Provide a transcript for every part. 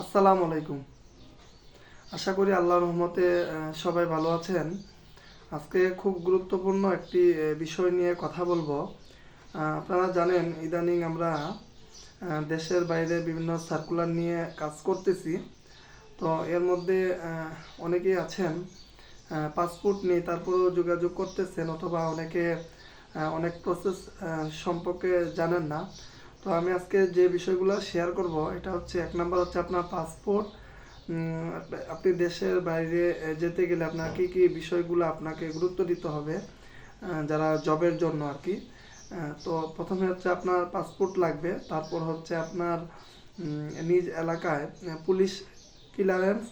আসসালামু আলাইকুম। আশা করি আল্লাহ রহমতে সবাই ভালো আছেন। আজকে খুব গুরুত্বপূর্ণ একটি বিষয় নিয়ে কথা বলব। আপনারা জানেন, ইদানিং আমরা দেশের বাইরে বিভিন্ন সার্কুলার নিয়ে কাজ করতেছি। তো এর মধ্যে অনেকেই আছেন পাসপোর্ট নিয়ে তারপরেও যোগাযোগ করতেছেন অথবা অনেকে অনেক প্রসেস সম্পর্কে জানেন না। তো আমি আজকে যে বিষয়গুলো শেয়ার করব, এটা হচ্ছে এক নাম্বার হচ্ছে আপনার পাসপোর্ট আপনি দেশের বাইরে যেতে গেলে আপনার কী কী বিষয়গুলো আপনাকে গুরুত্ব দিতে হবে যারা জবের জন্য আর কি তো প্রথমে হচ্ছে আপনার পাসপোর্ট লাগবে, তারপর হচ্ছে আপনার নিজ এলাকায় পুলিশ ক্লিয়ারেন্স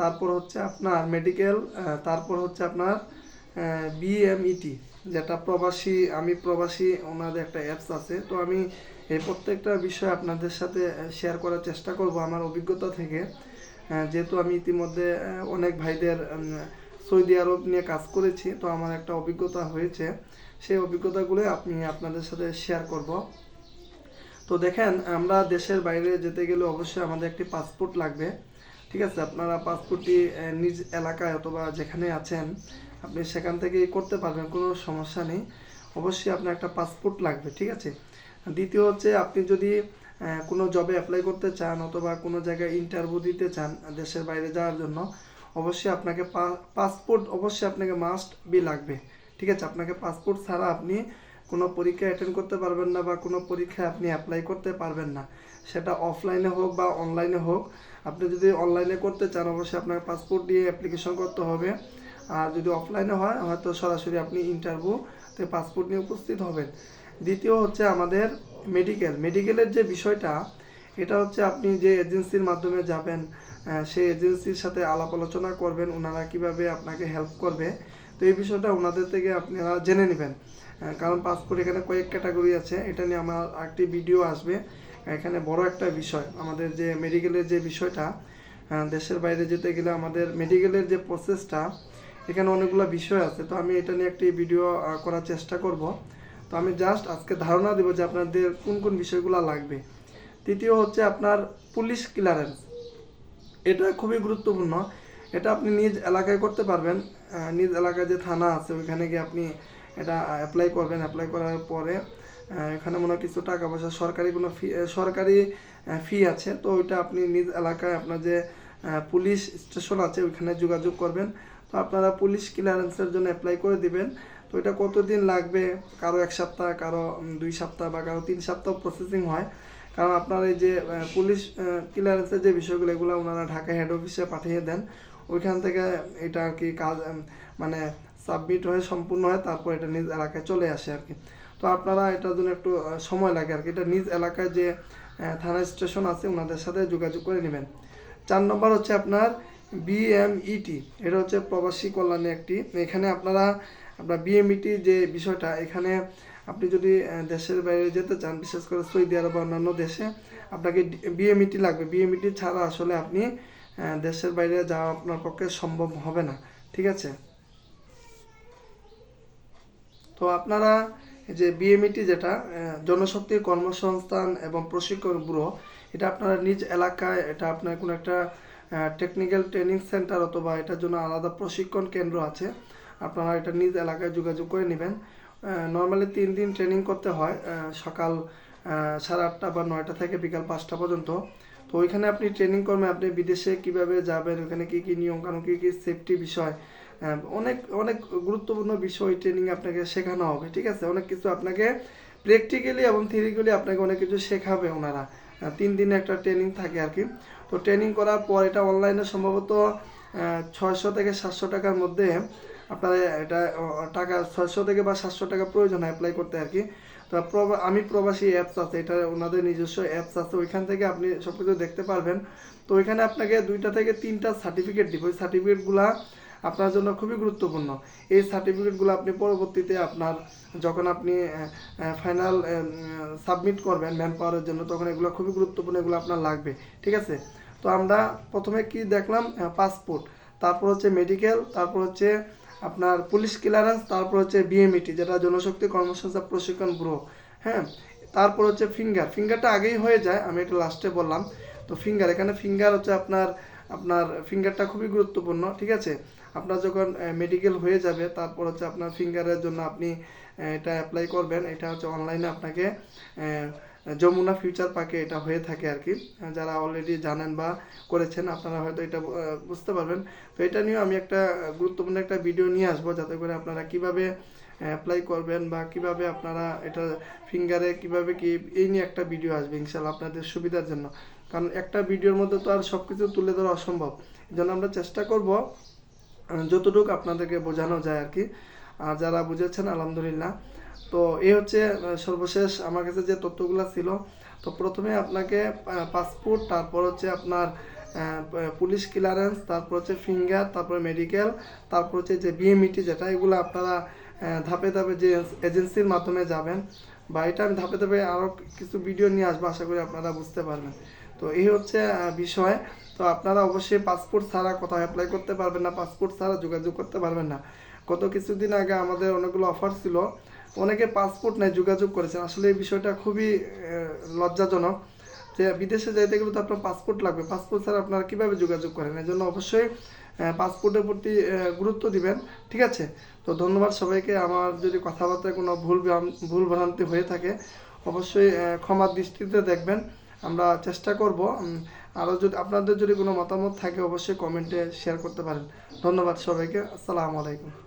তারপর হচ্ছে আপনার মেডিকেল তারপর হচ্ছে আপনার বিএমইটি যেটা প্রবাসী, আমি প্রবাসী, ওনাদের একটা অ্যাপস আছে। তো আমি এই প্রত্যেকটা বিষয় আপনাদের সাথে শেয়ার করার চেষ্টা করব আমার অভিজ্ঞতা থেকে। যেহেতু আমি ইতিমধ্যে অনেক ভাইদের সৌদি আরব নিয়ে কাজ করেছি, তো আমার একটা অভিজ্ঞতা হয়েছে। সেই অভিজ্ঞতাগুলো আপনি আপনাদের সাথে শেয়ার করব। তো দেখেন, আমরা দেশের বাইরে যেতে গেলে অবশ্যই আমাদের একটি পাসপোর্ট লাগবে। ঠিক আছে? আপনারা পাসপোর্টটি নিজ এলাকায় অথবা যেখানে আছেন আপনি সেখান থেকেই করতে পারবেন, কোনো সমস্যা নেই। অবশ্যই আপনার একটা পাসপোর্ট লাগবে, ঠিক আছে? দ্বিতীয় হচ্ছে আপনি যদি কোনো জবে অ্যাপ্লাই করতে চান অথবা কোনো জায়গায় ইন্টারভিউ দিতে চান দেশের বাইরে যাওয়ার জন্য, অবশ্যই আপনাকে পাসপোর্ট অবশ্যই আপনাকে মাস্ট বি লাগবে, ঠিক আছে? আপনাকে পাসপোর্ট ছাড়া আপনি কোনো পরীক্ষা অ্যাটেন্ড করতে পারবেন না বা কোনো পরীক্ষায় আপনি অ্যাপ্লাই করতে পারবেন না। সেটা অফলাইনে হোক বা অনলাইনে হোক, আপনি যদি অনলাইনে করতে চান, অবশ্যই আপনার পাসপোর্ট দিয়ে অ্যাপ্লিকেশন করতে হবে। আর যদি অফলাইনে হয় হয়তো সরাসরি আপনি ইন্টারভিউ ইন্টারভিউতে পাসপোর্ট নিয়ে উপস্থিত হবেন। দ্বিতীয় হচ্ছে আমাদের মেডিকেল মেডিকেলের যে বিষয়টা, এটা হচ্ছে আপনি যে এজেন্সির মাধ্যমে যাবেন সেই এজেন্সির সাথে আলাপ আলোচনা করবেন ওনারা কীভাবে আপনাকে হেল্প করবে। তো এই বিষয়টা ওনাদের থেকে আপনারা জেনে নেবেন। কারণ পাসপোর্ট এখানে কয়েক ক্যাটাগরি আছে, এটা নিয়ে আমার একটি ভিডিও আসবে। এখানে বড় একটা বিষয়, আমাদের যে মেডিকেলের যে বিষয়টা দেশের বাইরে যেতে গেলে আমাদের মেডিকেলের যে প্রসেসটা এখানে অনেকগুলো বিষয় আছে, তো আমি এটা নিয়ে একটি ভিডিও করার চেষ্টা করব। তো আমি জাস্ট আজকে ধারণা দেবো যে আপনাদের কোন কোন বিষয়গুলো লাগবে। তৃতীয় হচ্ছে আপনার পুলিশ ক্লিয়ারেন্স এটা খুবই গুরুত্বপূর্ণ। এটা আপনি নিজ এলাকায় করতে পারবেন। নিজ এলাকায় যে থানা আছে, ওইখানে গিয়ে আপনি এটা অ্যাপ্লাই করবেন। অ্যাপ্লাই করার পরে এখানে মনে হয় কিছু টাকা পয়সা, সরকারি কোনো ফি সরকারি ফি আছে। তো ওইটা আপনি নিজ এলাকায় আপনার যে পুলিশ স্টেশন আছে, ওইখানে যোগাযোগ করবেন। তো আপনারা পুলিশ ক্লিয়ারেন্সের জন্য অ্যাপ্লাই করে দিবেন। তো এটা কতদিন লাগবে? কারও এক সপ্তাহ, কারও দুই সপ্তাহ বা কারও তিন সপ্তাহ প্রসেসিং হয়। কারণ আপনার এই যে পুলিশ ক্লিয়ারেন্সের যে বিষয়গুলো, এগুলো ওনারা ঢাকা হেড অফিসে পাঠিয়ে দেন। ওইখান থেকে এটা আর কি কাজ মানে সাবমিট হয়ে সম্পূর্ণ হয় তারপর এটা নিজ এলাকায় চলে আসে আর কি। তো আপনারা এটার জন্য একটু সময় লাগে আর কি। এটা নিজ এলাকায় যে থানা স্টেশন আছে, ওনাদের সাথে যোগাযোগ করে নেবেন। চার নম্বর হচ্ছে আপনার বিএমইটি এটা হচ্ছে প্রবাসী কল্যাণে একটি। এখানে আপনারা, আপনার বিএমইটি যে বিষয়টা, এখানে আপনি যদি দেশের বাইরে যেতে চান, বিশেষ করে সৌদি আরব বা অন্যান্য দেশে, আপনাকে বিএমইটি লাগবে। বিএমইটি ছাড়া আসলে আপনি দেশের বাইরে যাওয়া আপনার পক্ষে সম্ভব হবে না। ঠিক আছে? তো আপনারা যে বিএমইটি যেটা জনশক্তি কর্মসংস্থান এবং প্রশিক্ষণ ব্যুরো, এটা আপনারা নিজ এলাকায়, এটা আপনার কোনো একটা টেকনিক্যাল ট্রেনিং সেন্টার অথবা এটার জন্য আলাদা প্রশিক্ষণ কেন্দ্র আছে। আপনারা এটা নিজ এলাকায় যোগাযোগ করে নেবেন। নর্মালি তিন দিন ট্রেনিং করতে হয় সকাল সাড়ে আটটা বা নয়টা থেকে বিকাল পাঁচটা পর্যন্ত। তো ওইখানে আপনি ট্রেনিং করবেন, আপনি বিদেশে কীভাবে যাবেন ওখানে কী কী নিয়ম কানুন, কী কি সেফটি বিষয় অনেক অনেক গুরুত্বপূর্ণ বিষয় ট্রেনিং আপনাকে শেখানো হবে, ঠিক আছে? অনেক কিছু আপনাকে প্র্যাকটিক্যালি এবং থিওরিক্যালি আপনাকে অনেক কিছু শেখাবে ওনারা। তিন দিনে একটা ট্রেনিং থাকে আর কি। তো ট্রেনিং করার পর এটা অনলাইনে সম্ভবত ছয়শো থেকে সাতশো টাকার মধ্যে আপনার এটা টাকা, ছয়শো থেকে বা সাতশো টাকা প্রয়োজন হয় অ্যাপ্লাই করতে আর কি। তো আমি প্রবাসী অ্যাপস আছে, এটা ওনাদের নিজস্ব অ্যাপস আছে, ওইখান থেকে আপনি সব কিছু দেখতে পারবেন। তো ওইখানে আপনাকে দুইটা থেকে তিনটা সার্টিফিকেট দিব। ওই সার্টিফিকেটগুলা আপনার জন্য খুবই গুরুত্বপূর্ণ। এই সার্টিফিকেটগুলো আপনি পরবর্তীতে আপনার যখন আপনি ফাইনাল সাবমিট করবেন ম্যান পাওয়ারের জন্য, তখন এগুলো খুবই গুরুত্বপূর্ণ, এগুলো আপনার লাগবে, ঠিক আছে? তো আমরা প্রথমে কি দেখলাম? পাসপোর্ট তারপর হচ্ছে মেডিকেল তারপর হচ্ছে আপনার পুলিশ ক্লিয়ারেন্স তারপর হচ্ছে বিএমইটি যেটা জনশক্তি কর্মসংস্থান প্রশিক্ষণ ব্যুরো হ্যাঁ? তারপর হচ্ছে ফিঙ্গার ফিঙ্গারটা আগেই হয়ে যায়, আমি এটা লাস্টে বললাম। তো ফিঙ্গার এখানে ফিঙ্গার হচ্ছে আপনার আপনার ফিঙ্গারটা খুবই গুরুত্বপূর্ণ, ঠিক আছে? আপনার যখন মেডিকেল হয়ে যাবে, তারপর হচ্ছে আপনার ফিঙ্গারের জন্য আপনি এটা অ্যাপ্লাই করবেন। এটা হচ্ছে অনলাইনে আপনাকে যমুনা ফিউচার পার্কে এটা হয়ে থাকে আর কি যারা অলরেডি জানেন বা করেছেন, আপনারা হয়তো এটা বুঝতে পারবেন। তো এটা নিয়েও আমি একটা গুরুত্বপূর্ণ একটা ভিডিও নিয়ে আসব, যাতে করে আপনারা কীভাবে অ্যাপ্লাই করবেন বা কীভাবে আপনারা এটা ফিঙ্গারে কীভাবে কি, এই নিয়ে একটা ভিডিও আসবে ইনশাল্লাহ আপনাদের সুবিধার জন্য। কারণ একটা ভিডিওর মধ্যে তো আর সব কিছু তুলে ধরা অসম্ভব। এই জন্য আমরা চেষ্টা করব যতটুকু আপনাদেরকে বোঝানো যায় আর কি। আর যারা বুঝেছেন, আলহামদুলিল্লাহ। তো এই হচ্ছে সর্বশেষ আমার কাছে যে তথ্যগুলো ছিল, তো প্রথমে আপনাকে পাসপোর্ট তারপর হচ্ছে আপনার পুলিশ ক্লিয়ারেন্স তারপর হচ্ছে ফিঙ্গার তারপর মেডিকেল তারপর হচ্ছে যে বিএমইটি যেটা, এগুলো আপনারা ধাপে ধাপে যে এজেন্সির মাধ্যমে যাবেন। বা এটা আমি ধাপে ধাপে আরও কিছু ভিডিও নিয়ে আসব, আশা করি আপনারা বুঝতে পারবেন। তো এই হচ্ছে বিষয়। তো আপনারা অবশ্যই পাসপোর্ট ছাড়া কোথাও অ্যাপ্লাই করতে পারবেন না পাসপোর্ট ছাড়া যোগাযোগ করতে পারবেন না। গত কিছুদিন আগে আমাদের অনেকগুলো অফার ছিল, অনেকে পাসপোর্ট নেয় যোগাযোগ করেছেন। আসলে এই বিষয়টা খুবই লজ্জাজনক যে বিদেশে যাইতে গেলে তো আপনার পাসপোর্ট লাগবে। পাসপোর্ট ছাড়া আপনারা কীভাবে যোগাযোগ করেন? এই জন্য অবশ্যই পাসপোর্টের প্রতি গুরুত্ব দিবেন, ঠিক আছে? তো ধন্যবাদ সবাইকে। আমার যদি কথাবার্তায় কোনো ভুল ভুল ভ্রান্তি হয়ে থাকে, অবশ্যই ক্ষমার দৃষ্টিতে দেখবেন। আমরা চেষ্টা করব আরও যদি আপনাদের যদি কোনো মতামত থাকে অবশ্যই কমেন্টে শেয়ার করতে পারেন। ধন্যবাদ সবাইকে, আসসালামু আলাইকুম।